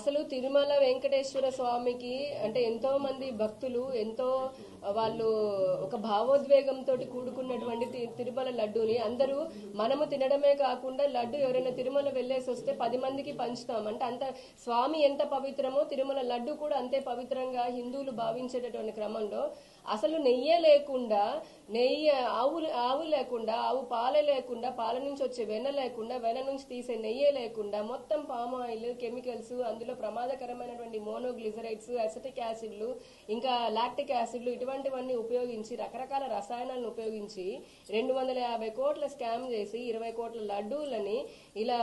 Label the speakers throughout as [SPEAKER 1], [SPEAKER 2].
[SPEAKER 1] అసలు తిరుమల వెంకటేశ్వర స్వామికి అంటే ఎంతో మంది భక్తులు ఎంతో వాళ్ళు ఒక భావోద్వేగంతో కూడుకున్నటువంటి తి- తిరుమల లడ్డూని అందరూ మనము తినడమే కాకుండా లడ్డు ఎవరైనా తిరుమల వెళ్ళేసి వస్తే పది మందికి పంచుతాం. అంటే అంత స్వామి ఎంత పవిత్రమో తిరుమల లడ్డు కూడా అంతే పవిత్రంగా హిందువులు భావించేటటువంటి క్రమంలో అసలు నెయ్యే లేకుండా నెయ్యి ఆవు ఆవు లేకుండా ఆవు పాలే లేకుండా పాల నుంచి వచ్చే వెన్న లేకుండా వెన్న నుంచి తీసే నెయ్యే లేకుండా మొత్తం పామ్ ఆయిల్ కెమికల్స్ అందులో ప్రమాదకరమైనటువంటి మోనోగ్లిజరైడ్స్ అసెటిక్ యాసిడ్లు ఇంకా లాక్టిక్ యాసిడ్లు ఇటువంటివన్నీ ఉపయోగించి రకరకాల రసాయనాలను ఉపయోగించి రెండు వందల యాభై కోట్ల స్కామ్ చేసి ఇరవై కోట్ల లడ్డూలని ఇలా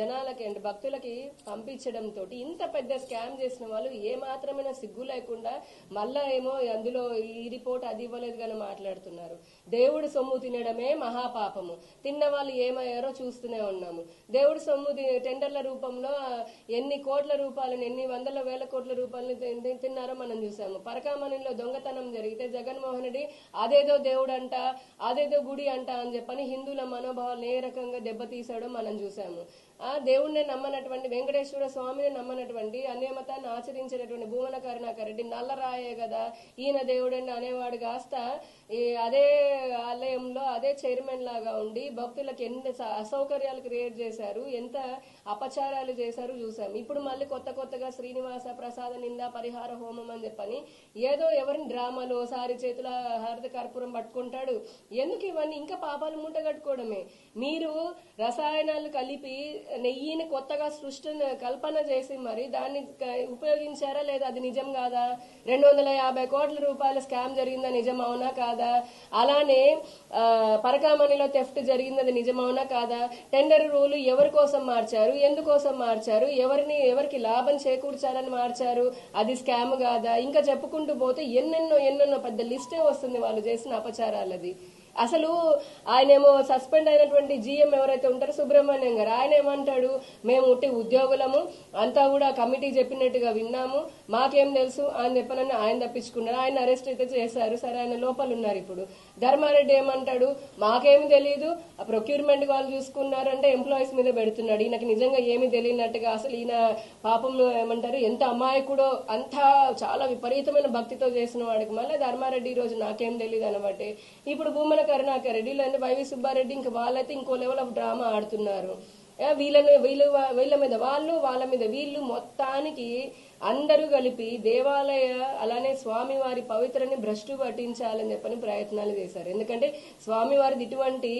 [SPEAKER 1] జనాలకి అంటే భక్తులకి పంపించడంతో ఇంత పెద్ద స్కామ్ చేసిన వాళ్ళు ఏ మాత్రమైన సిగ్గు లేకుండా మళ్ళా ఏమో అందులో ఈ రిపోర్ట్ అది ఇవ్వలేదు కానీ మాట్లాడుతున్నారు. దేవుడు సొమ్ము తినడమే మహాపాపము. తిన్న వాళ్ళు ఏమయ్యారో చూస్తూనే ఉన్నాము. దేవుడు సొమ్ము టెండర్ల రూపంలో ఎన్ని కోట్ల రూపాయలను ఎన్ని వందల వేల కోట్ల రూపాయలను తిన్నారో మనం చూసాము. పరకామణిలో దొంగతనం జరిగితే జగన్మోహన్ రెడ్డి అదేదో దేవుడు అంట అదేదో గుడి అంట అని చెప్పని హిందువుల మనోభావాలను ఏ రకంగా దెబ్బతీసాడో మనం చూసాము. ఆ దేవుణ్ణి నమ్మనటువంటి వెంకటేశ్వర స్వామిని నమ్మనటువంటి అన్యమతాన్ని ఆచరించేటటువంటి భూమన కరుణాకర్ రెడ్డి నల్లరాయే కదా. ఈయన దేవుడని అనేవాడు కాస్త ఈ అదే ఆలయంలో అదే చైర్మన్ లాగా ఉండి భక్తులకు ఎన్ని అసౌకర్యాలు క్రియేట్ చేశారు ఎంత అపచారాలు చేశారు చూసాం ఇప్పుడు మళ్ళీ కొత్త కొత్తగా శ్రీనివాస ప్రసాద నింద పరిహార హోమం అని చెప్పని ఏదో ఎవరిని డ్రామాలు ఓసారి చేతుల హరిత కర్పూరం పట్టుకుంటాడు. ఎందుకు ఇవన్నీ? ఇంకా పాపాలు మూట కట్టుకోవడమే. మీరు రసాయనాలు కలిపి నెయ్యిని కొత్తగా సృష్టి కల్పన చేసి మరి దాన్ని ఉపయోగించారా? లేదా అది నిజం కాదా? రెండు వందల యాభై కోట్ల రూపాయల స్కామ్ జరిగిందా? నిజం అవునా కాదా? అలానే ఆ, పరకామణిలో థెఫ్ట్ జరిగింది నిజమవునా కాదా? టెండర్ రూల్ ఎవరి కోసం మార్చారు? ఎందుకోసం మార్చారు? ఎవరిని ఎవరికి లాభం చేకూర్చాలని మార్చారు? అది స్కామ్ కాదా? ఇంకా చెప్పుకుంటూ పోతే ఎన్నెన్నో ఎన్నెన్నో పెద్ద లిస్టే వస్తుంది వాళ్ళు చేసిన అపచారాలది. అసలు ఆయనేమో సస్పెండ్ అయినటువంటి జీఎం ఎవరైతే ఉంటారో సుబ్రహ్మణ్యం గారు ఆయన ఏమంటాడు మేము ఉట్టి ఉద్యోగులము అంతా కూడా కమిటీ చెప్పినట్టుగా విన్నాము మాకేం తెలుసు అని చెప్పనని ఆయన తప్పించుకున్నారు. ఆయన అరెస్ట్ అయితే చేశారు సరే ఆయన లోపల ఉన్నారు ఇప్పుడు. ధర్మారెడ్డి ఏమంటాడు? మాకేమి తెలియదు ఆ ప్రొక్యూర్మెంట్ వాళ్ళు చూసుకున్నారంటే ఎంప్లాయీస్ మీద పెడుతున్నాడు. ఈయనకి నిజంగా ఏమి తెలియనట్టుగా అసలు ఈయన పాపంలో ఏమంటారు? ఎంత అమాయకుడో అంతా చాలా విపరీతమైన భక్తితో చేసిన వాడికి మళ్ళీ ధర్మారెడ్డి ఈ రోజు నాకేం తెలియదు అనబట్టి ఇప్పుడు భూమన కరుణాకర్ రెడ్డి లేదంటే వైవి సుబ్బారెడ్డి ఇంకా వాళ్ళైతే ఇంకో లెవెల్ ఆఫ్ డ్రామా ఆడుతున్నారు. వీళ్ళని వీళ్ళు వీళ్ళ మీద వాళ్ళు వాళ్ళ మీద వీళ్ళు మొత్తానికి అందరూ కలిపి దేవాలయ అలానే స్వామివారి పవిత్రని భ్రష్టు పట్టించాలని చెప్పని ప్రయత్నాలు చేశారు. ఎందుకంటే స్వామివారిది ఇటువంటి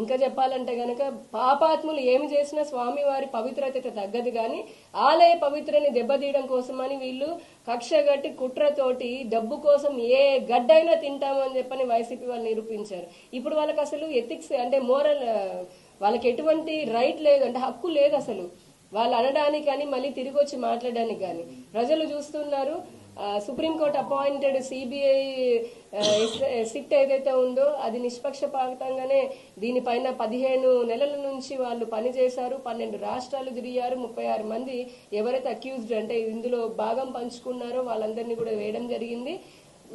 [SPEAKER 1] ఇంకా చెప్పాలంటే గనక పాపాత్ములు ఏమి చేసినా స్వామివారి పవిత్రత తగ్గదు కానీ ఆలయ పవిత్రని దెబ్బతీయడం కోసమని వీళ్ళు కక్షగట్టి కుట్రతోటి డబ్బు కోసం ఏ గడ్డైనా తింటామని అని చెప్పని వైసీపీ వాళ్ళు నిరూపించారు. ఇప్పుడు వాళ్ళకి అసలు ఎథిక్స్ అంటే మోరల్ వాళ్ళకి ఎటువంటి రైట్ లేదు అంటే హక్కు లేదు అసలు. వాళ్ళు అనడానికి కానీ మళ్ళీ తిరిగి వచ్చి మాట్లాడడానికి కానీ. ప్రజలు చూస్తున్నారు సుప్రీంకోర్టు అపాయింటెడ్ సిబిఐ సిట్ ఏదైతే ఉందో అది నిష్పక్షపాతంగానే దీనిపైన పదిహేను నెలల నుంచి వాళ్ళు పనిచేశారు. పన్నెండు రాష్ట్రాలు తిరిగారు. ముప్పై ఆరు మంది ఎవరైతే అక్యూజ్డ్ అంటే ఇందులో భాగం పంచుకున్నారో వాళ్ళందరినీ కూడా వేయడం జరిగింది.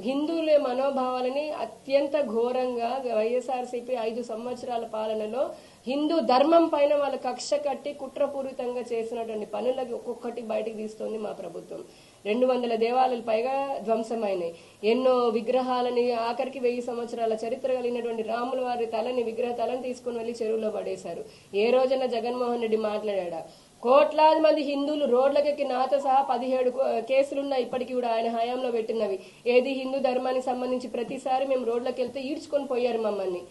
[SPEAKER 1] హిందువుల మనోభావాలని అత్యంత ఘోరంగా వైఎస్ఆర్సీపీ ఐదు సంవత్సరాల పాలనలో హిందూ ధర్మం పైన వాళ్ళ కక్ష కట్టి కుట్రపూరితంగా చేసినటువంటి పనులకి ఒక్కొక్కటి బయటికి తీస్తోంది మా ప్రభుత్వం. రెండు వందల దేవాలయాలు పైగా ధ్వంసమైనాయి. ఎన్నో విగ్రహాలని ఆఖరికి వెయ్యి సంవత్సరాల చరిత్ర కలిగినటువంటి రాముల వారి తలని విగ్రహ తలని తీసుకుని వెళ్ళి చెరువులో పడేశారు. ఏ రోజైనా జగన్మోహన్ రెడ్డి మాట్లాడా కోట్లాది మంది హిందువులు రోడ్లకెక్కి నాతో సహా పదిహేడు కో- కేసులున్నాయి ఇప్పటికీ కూడా ఆయన హయాంలో పెట్టినవి. ఏది హిందూ ధర్మానికి సంబంధించి ప్రతిసారి మేము రోడ్లకు వెళ్తే ఈడ్చుకొని పోయారు మమ్మల్ని.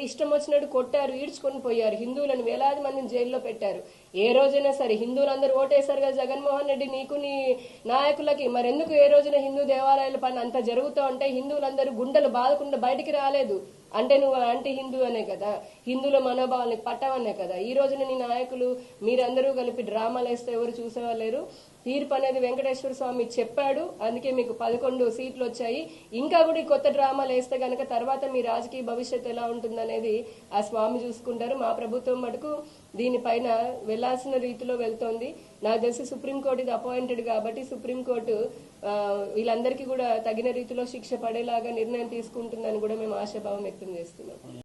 [SPEAKER 1] ఇష్టం వచ్చినట్టు కొట్టారు ఈడ్చుకొని పోయారు. హిందువులను వేలాది మందిని జైల్లో పెట్టారు. ఏ రోజైనా సరే హిందువులందరూ ఓటేశారు కదా జగన్మోహన్ రెడ్డి నీకు నీ నాయకులకి. మరెందుకు ఏ రోజున హిందూ దేవాలయాల పని అంత జరుగుతూ ఉంటే హిందువులందరూ గుండెలు బాధకుండా బయటికి రాలేదు? అంటే నువ్వు అంటే హిందూ అనే కదా హిందువుల మనోభావాన్ని పట్టవనే కదా. ఈ రోజున నీ నాయకులు మీరందరూ కలిపి డ్రామాలు వేస్తే ఎవరు చూసేవాళ్ళేరు? తీర్పు అనేది వెంకటేశ్వర స్వామి చెప్పాడు అందుకే మీకు పదకొండు సీట్లు వచ్చాయి. ఇంకా కూడా కొత్త డ్రామాలు వేస్తే కనుక తర్వాత మీ రాజకీయ భవిష్యత్తు ఎలా ఉంటుందనేది ఆ స్వామి చూసుకుంటారు. మా ప్రభుత్వం మటుకు దీనిపైన వెళ్ళాల్సిన రీతిలో వెళ్తోంది. నాకు తెలిసి సుప్రీంకోర్టు ఇది అపాయింటెడ్ కాబట్టి సుప్రీంకోర్టు ఆ, వీళ్ళందరికీ కూడా తగిన రీతిలో శిక్ష పడేలాగా నిర్ణయం తీసుకుంటుందని కూడా మేము ఆశాభావం వ్యక్తం చేస్తున్నాం.